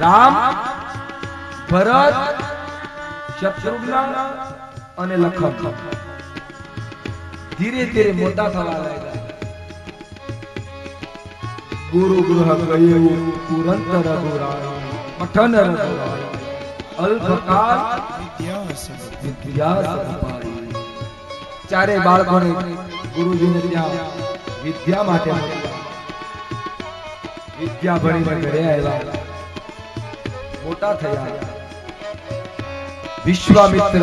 રામ, ભરત, શત્રુઘ્ન અને લખન. ધીરે ધીરે મોટા થવા લાગ્યા. ગુરુ ગૃહ ગયું, પુરંત રઘુરાય પઠન રઘુરાય અલ્પકાલ વિદ્યા ચારે બાળકોને ગુરુજીને ત્યાં વિદ્યા માટે. વિદ્યા ભણીને ઘરે આવ્યા. મોટા થયા. વિશ્વામિત્ર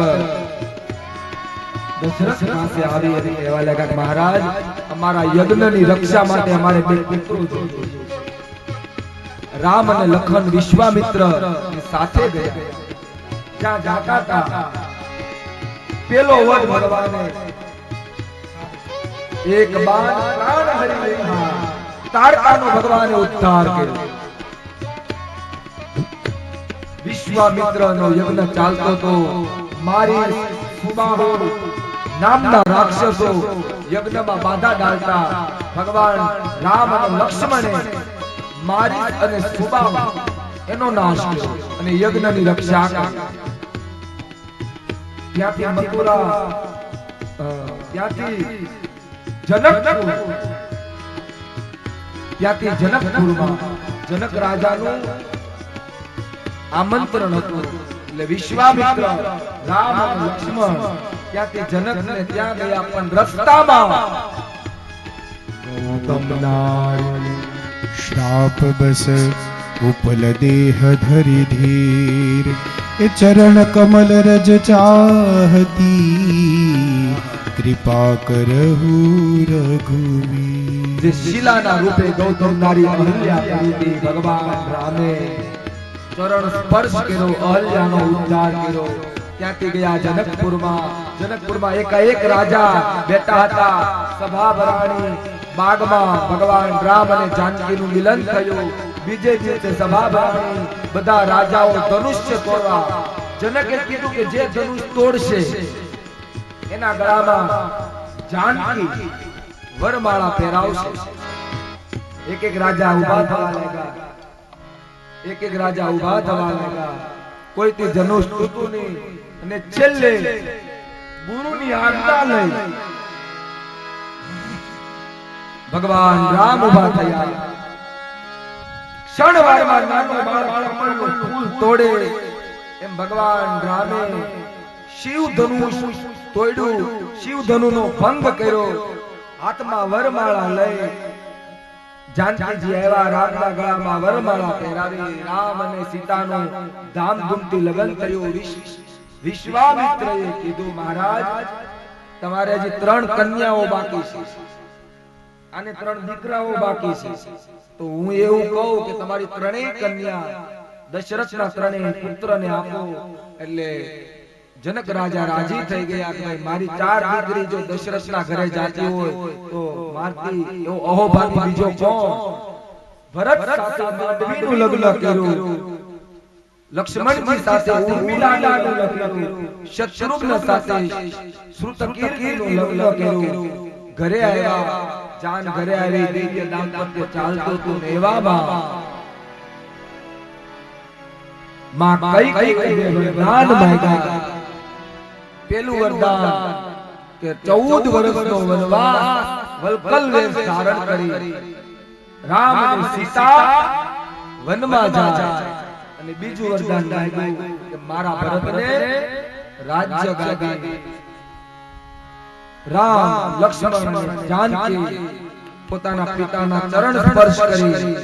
દશરથ પાસે આવી અને કહેવા લાગ્યા મહારાજ અમારા યજ્ઞની રક્ષા માટે અમારે બે પુત્રો રામ અને લખન વિશ્વામિત્ર સાથે ગયા. જ્યાં જાતા હતા. પેલો વડ ભગવાને એક બાણ પ્રાણ હરી તારકાનો ભગવાને ઉદ્ધાર કર્યો. વિશ્વામિત્રનો યજ્ઞ ચાલતો તો મારી સુબાહુ નામના રાક્ષસો યજ્ઞમાં બાધા ડાલતા ભગવાન રામ અને લક્ષ્મણે મારી અને સુબાહુ એનો નાશ કર્યો અને યજ્ઞની રક્ષા કરી. ત્યાંથી મથુરા ત્યાંથી જનકપુર, ત્યાંથી જનકપુરમાં જનક રાજાનું આમંત્રણ હતું. એટલે વિશ્વામિત્ર રામ અને લક્ષ્મણ ત્યાંથી જનકને ત્યાં ગયા પણ રસ્તામાં ગૌતમ શ્રાપ બસ ઉપલ દેહ ધરી ધીર. એ ચરણ કમલ રજ ચાહતી કૃપા કરહુ રઘુવી જે શિલાના રૂપે ગૌતમ નારી અહલ્યા ભગવાન રામે. ચરણ સ્પર્શ કર્યો, અહલ્યાનો ઉદ્ધાર કર્યો. ત્યાંથી ગયા જનકપુરમાં. જનકપુરમાં એકાએક રાજા બેઠા હતા. સભા ભરાણી બાગમાં ભગવાન રામ અને જાનકીનું મિલન થયું. બીજે દિવસે સભા ભરાણી બધા રાજાઓ ધનુષ્ય તોડવા. જનકે કીધું કે જે ધનુષ તોડશે, એના ગળામાં જાનકી વરમાળા પહેરાવશે. એક એક રાજા ઊભા થવા લાગ્યા. એક એક રાજા ઊભા થવા લાગ્યા. કોઈ તે ધનુષ તૂટતું નહીં અને છેલ્લે ગુરુની આજ્ઞા લઈ. ભગવાન રામ ઊભા થયા. ક્ષણવારમાં નાનો બાળક કમળનું ફૂલ તોડે. એમ ભગવાન રામે શિવ ધનુષ તોડ્યું. શિવ ધનુનો ભંગ કર્યો. હાથમાં વરમાળા લઈ જાનકીજી આવ્યા રામના ગળામાં વરમાળા પહેરાવી રામ અને સીતાનું ધામધૂમથી લગ્ન થયું વિશ્વામિત્રએ કીધું, મહારાજ, તમારે હજી ત્રણ કન્યાઓ બાકી છે અને ત્રણ દીકરાઓ બાકી છે. તો હું એવું કહું કે તમારી ત્રણેય કન્યા દશરથના ત્રણેય પુત્રને આપો. એટલે જનક રાજા રાજી થઈ ગયા કે ભાઈ મારી ચાર દીકરી જો દશરથના ઘરે જાતી હોય, તો મારતી, એવો અહોભાગી બીજો કોણ? ભરત સાથે માંડવીનું લગ્ન કર્યું. લક્ષ્મણજી સાથે ઉર્મિલાનું લગ્ન કર્યું. શત્રુઘ્ન સાથે શ્રુતકીર્તિનું લગ્ન કર્યું. ઘરે આવ્યા, જાન ઘરે આવી દિવ્ય દાંપત્ય ચાલતું હતું એવામાં માં કઈ કઈ વરદાન માંગ્યા. પેલું વરદાન કે 14 વર્ષનો વનવાસ વલકલ વેશ ધારણ કરી. રામ અને સીતા વનમાં જાય. અને બીજું વરદાન માંગ્યું કે મારા ભરતને રાજ્ય ગાદી રામ લક્ષ્મણ જાનકી પોતાના પિતાના ચરણ સ્પર્શ કરી.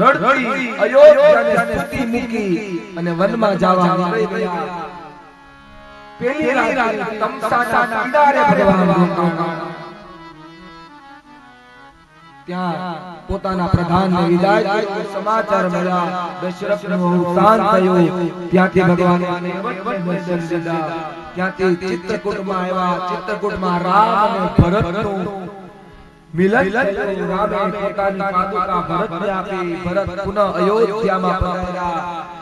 રડતી અયોધ્યાને સ્થિતિ મૂકી અને વનમાં જવા નીકળી ગયા. પેલી રાતે તમસાના કિનારે ભગવાન ત્યાં પોતાના પ્રધાનને વિદાય સમાચાર મળ્યા. દશરથનું અવસાન થયું. ત્યાંથી ભગવાને દર્શન દીધા ત્યાંથી ચિત્રકૂટમાં આવ્યા. ચિત્રકૂટમાં રામ અને ભરતનું મિલન. રામે પોતાની પાદુકા ભરતને આપી. ભરત પુનઃ અયોધ્યામાં પધાર્યા